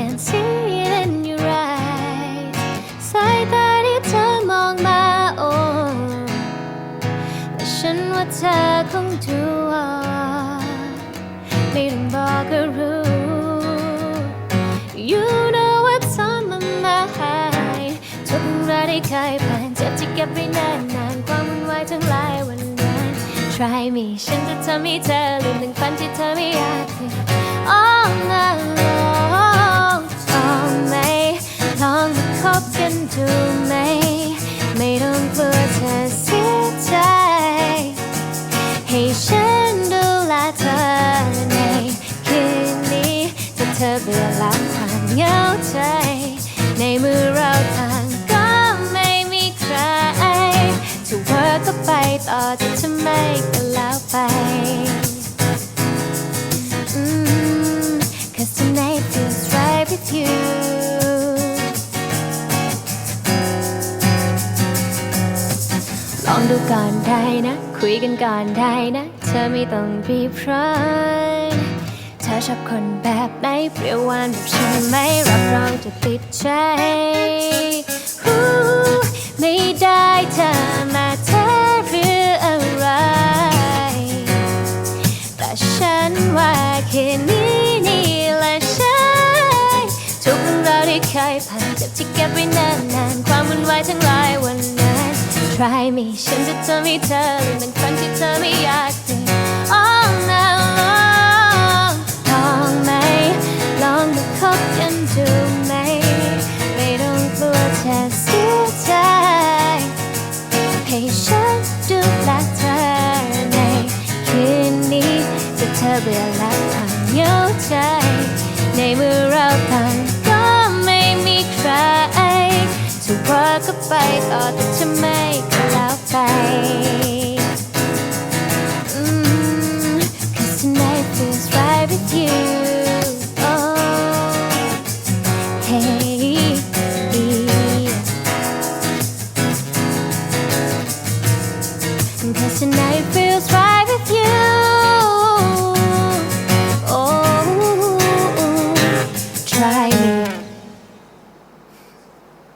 can see it in your eyes สายตาที่เธอมองมาโอ้แต่ฉันว่าเธอคงดูออกไม่ต้องบอกก็รู้ You know what's on my mind ทุกเรื่ได้เคยผ่านเจ็บที่เก็บไว้นานๆความวุ่นวายทั้งหลายวันนั้น Try me ฉันจะทำให้เธอลืมถึงฝันที่เธอไม่อยาก คบกันดูไหม ไม่ต้องกลัวเธอเสียใจ ให้ฉันดูแลเธอในคืนนี้ถ้าเธอเบื่อล้วความเหงาใจ ในมือเราต่างก็ไม่มีใครจะว่าก็ไปต่อจะทำไมก็แล้วไป Cause tonight feels right with you ลองดูก่อนได้นะ คุยกันก่อนได้นะ เธอไม่ต้องรีบร้อนเธอชอบคนแบบไหนเปรี้ยวหวานแบบฉันไหมรับรองจะติดใจไม่ได้เธอมาเธอหรืออะไร แต่ฉันว่าแคืนนี้นี่แหละใช่ทุกเรื่องราวที่เคยผ่านเจ็บที่เก็บไว้นานๆความวุ่นวายทั้งหลายวันนั้ น Try me ฉันจะทำให้เธอลืมเป็นฝันที่เธอไม่อยากเป็น All night long ลองไหม ลองมาคบกันดูไหม ไม่ต้องกลัวเธอเสียใจให้ฉันดูแลเธอในคืนนี้จะเธอเบื่อและความเหงาใจ ในเมื่อเราต่างก็ไม่มีใครจะว่าก็ไปต่อแต่จะ right with you. Oh, hey. Cause tonight